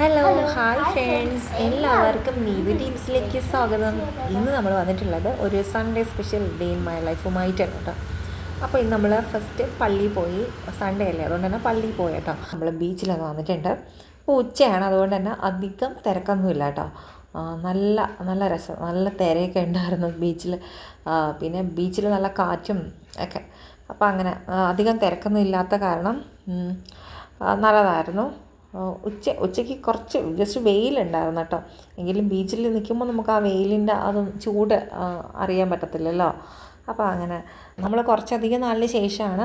Hello hi friends എല്ലാവർക്കും നീതി ടീംസിലേക്ക് സ്വാഗതം. ഇന്ന് നമ്മൾ വന്നിട്ടുള്ളത് ഒരു Sunday special day in my ലൈഫുമായിട്ടാണ് കേട്ടോ. അപ്പോൾ ഇന്ന് നമ്മൾ ഫസ്റ്റ് പള്ളിയിൽ പോയി സൺഡേ അല്ലേ? അതുകൊണ്ട് തന്നെ പള്ളിയിൽ പോയി കേട്ടോ. നമ്മൾ ബീച്ചിലൊക്കെ വന്നിട്ടുണ്ട്. അപ്പോൾ ഉച്ചയാണ് അതുകൊണ്ട് തന്നെ അധികം തിരക്കൊന്നുമില്ല കേട്ടോ. നല്ല നല്ല രസം. നല്ല തിരയൊക്കെ ഉണ്ടായിരുന്നു ബീച്ചിൽ പിന്നെ ബീച്ചിൽ നല്ല കാറ്റും ഒക്കെ. അപ്പോൾ അങ്ങനെ അധികം തിരക്കൊന്നും ഇല്ലാത്ത കാരണം നല്ലതായിരുന്നു. ഉച്ച ഉച്ചയ്ക്ക് കുറച്ച് ജസ്റ്റ് വെയിലുണ്ടായിരുന്നു കേട്ടോ. എങ്കിലും ബീച്ചിൽ നിൽക്കുമ്പോൾ നമുക്ക് ആ വെയിലിന്റെ അത് ചൂട് അറിയാൻ പറ്റത്തില്ലല്ലോ. അപ്പോൾ അങ്ങനെ നമ്മൾ കുറച്ചധികം നാളിന് ശേഷമാണ്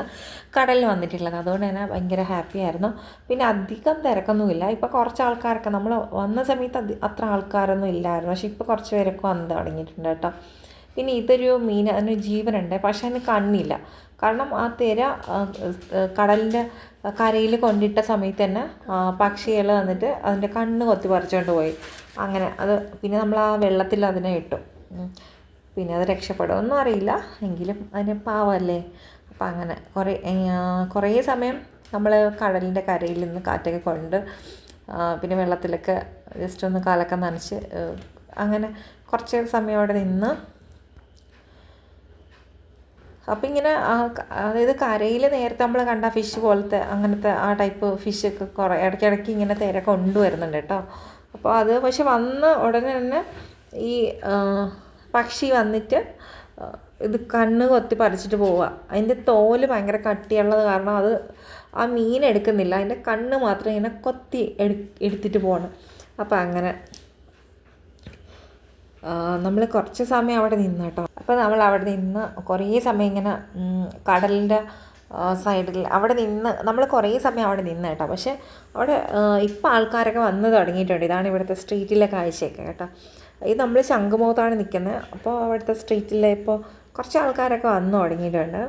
കടലിൽ വന്നിട്ടുള്ളത്. അതുകൊണ്ട് തന്നെ ഭയങ്കര ഹാപ്പി ആയിരുന്നു. പിന്നെ അധികം തിരക്കൊന്നുമില്ല. ഇപ്പോൾ കുറച്ച് ആൾക്കാരൊക്കെ നമ്മൾ വന്ന സമയത്ത് അത്ര ആൾക്കാരൊന്നും ഇല്ലായിരുന്നു. പക്ഷേ ഇപ്പോൾ കുറച്ച് പേരൊക്കെ വന്ന് തുടങ്ങിയിട്ടുണ്ട് കേട്ടോ. പിന്നെ ഇതൊരു മീൻ അതിന് ജീവനുണ്ട്. പക്ഷേ അതിന് കണ്ണില്ല. കാരണം ആ തിര കടലിന്റെ കരയിൽ കൊണ്ടിട്ട സമയത്ത് തന്നെ പക്ഷികൾ വന്നിട്ട് അതിന്റെ കണ്ണ് കൊത്തി പറിച്ചുകൊണ്ട് പോയി. അങ്ങനെ അത് പിന്നെ നമ്മൾ ആ വെള്ളത്തിൽ അതിനെ ഇട്ടു. പിന്നെ അത് രക്ഷപ്പെടുമെന്നും അറിയില്ല. എങ്കിലും അതിന് പാവമല്ലേ അപ്പം അങ്ങനെ കുറേ കുറേ സമയം നമ്മൾ കടലിന്റെ കരയിൽ നിന്ന് കാറ്റൊക്കെ കൊണ്ട് പിന്നെ വെള്ളത്തിലൊക്കെ ജസ്റ്റ് ഒന്ന് കാലൊക്കെ നനച്ച് അങ്ങനെ കുറച്ച് സമയം അവിടെ നിന്ന് അപ്പം ഇങ്ങനെ അതായത് കരയിൽ നേരത്തെ നമ്മൾ കണ്ട ഫിഷ് പോലത്തെ അങ്ങനത്തെ ആ ടൈപ്പ് ഫിഷൊക്കെ കുറേ ഇടയ്ക്കിടയ്ക്ക് ഇങ്ങനെ തിര കൊണ്ടുവരുന്നുണ്ട് കേട്ടോ അപ്പോൾ അത് പക്ഷെ വന്ന ഉടനെ തന്നെ ഈ പക്ഷി വന്നിട്ട് ഇത് കണ്ണ് കൊത്തി പറിച്ചിട്ട് പോവുക അതിന്റെ തോൽ ഭയങ്കര കട്ടിയുള്ളത് കാരണം അത് ആ മീൻ എടുക്കുന്നില്ല. അതിന്റെ കണ്ണ് മാത്രം ഇങ്ങനെ കൊത്തി എടു എടുത്തിട്ട് പോകണം അപ്പോൾ അങ്ങനെ നമ്മൾ കുറച്ച് സമയം അവിടെ നിന്ന് കേട്ടോ. അപ്പോൾ നമ്മൾ അവിടെ നിന്ന് കുറേ സമയം ഇങ്ങനെ കടലിന്റെ സൈഡിൽ അവിടെ നിന്ന് നമ്മൾ കുറേ സമയം അവിടെ നിന്ന് കേട്ടോ. പക്ഷേ അവിടെ ഇപ്പോൾ ആൾക്കാരൊക്കെ വന്ന് തുടങ്ങിയിട്ടുണ്ട്. ഇതാണ് ഇവിടുത്തെ സ്ട്രീറ്റിലെ കാഴ്ചയൊക്കെ കേട്ടോ. ഇത് നമ്മൾ ശംഖുമുഖത്താണ് നിൽക്കുന്നത് അപ്പോൾ അവിടുത്തെ സ്ട്രീറ്റിലെ ഇപ്പോൾ കുറച്ച് ആൾക്കാരൊക്കെ വന്ന് തുടങ്ങിയിട്ടുണ്ട്.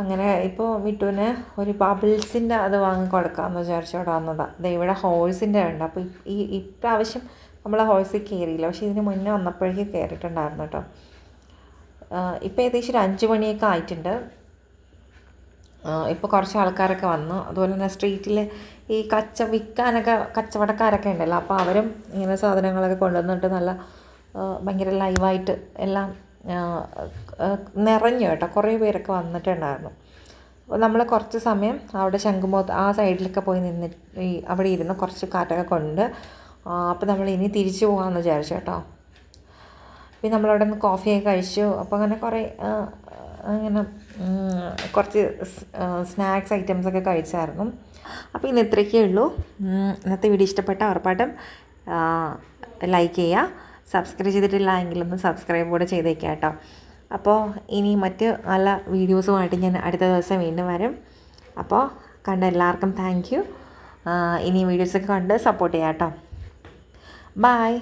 അങ്ങനെ ഇപ്പോൾ മിട്ടുവിന് ഒരു ബബിൾസിന്റെ അത് വാങ്ങി കൊടുക്കാമെന്ന് വിചാരിച്ചു അവിടെ വന്നതാണ് ദേ ഇവിടെ ഹോഴ്സിന്റെ ഉണ്ട്. അപ്പോൾ ഈ ഇപ്രാവശ്യം നമ്മൾ ഹോഴ്സിൽ കയറിയില്ല പക്ഷേ ഇതിന് മുന്നേ വന്നപ്പോഴേക്ക് കയറിയിട്ടുണ്ടായിരുന്നു കേട്ടോ. ഇപ്പോൾ ഏകദേശം ഒരു അഞ്ച് മണിയൊക്കെ ആയിട്ടുണ്ട്. ഇപ്പോൾ കുറച്ച് ആൾക്കാരൊക്കെ വന്നു. അതുപോലെ തന്നെ സ്ട്രീറ്റിൽ ഈ കച്ച വിൽക്കാനൊക്കെ കച്ചവടക്കാരൊക്കെ ഉണ്ടല്ലോ. അപ്പോൾ അവരും ഇങ്ങനെ സാധനങ്ങളൊക്കെ കൊണ്ടുവന്നിട്ട് നല്ല ഭയങ്കര ലൈവായിട്ട് എല്ലാം നിറഞ്ഞു കേട്ടോ. കുറേ പേരൊക്കെ വന്നിട്ടുണ്ടായിരുന്നു. അപ്പോൾ നമ്മൾ കുറച്ച് സമയം അവിടെ ശംഖുമുഖത്ത് ആ സൈഡിലൊക്കെ പോയി നിന്ന് ഈ അവിടെ ഇരുന്ന് കുറച്ച് കാറ്റൊക്കെ കൊണ്ട് അപ്പോൾ നമ്മൾ ഇനി തിരിച്ചു പോകാമെന്ന് വിചാരിച്ചു കേട്ടോ. പിന്നെ നമ്മളവിടെ നിന്ന് കോഫിയൊക്കെ കഴിച്ചു. അപ്പോൾ അങ്ങനെ കുറേ അങ്ങനെ കുറച്ച് സ്നാക്സ് ഐറ്റംസൊക്കെ കഴിച്ചായിരുന്നു. അപ്പോൾ ഇന്ന് ഇത്രയൊക്കെ ഉള്ളൂ. ഇന്നത്തെ വീഡിയോ ഇഷ്ടപ്പെട്ട ഉറപ്പായിട്ടും ലൈക്ക് ചെയ്യുക. സബ്സ്ക്രൈബ് ചെയ്തിട്ടില്ല എങ്കിൽ ഒന്ന് സബ്സ്ക്രൈബ് കൂടെ ചെയ്തേക്കാം കേട്ടോ. അപ്പോൾ ഇനി മറ്റ് നല്ല വീഡിയോസുമായിട്ട് ഞാൻ അടുത്ത ദിവസം വീണ്ടും വരും. അപ്പോൾ കണ്ട എല്ലാവർക്കും താങ്ക് യു ഇനി വീഡിയോസൊക്കെ കണ്ട് സപ്പോർട്ട് ചെയ്യാം കേട്ടോ. ബായ്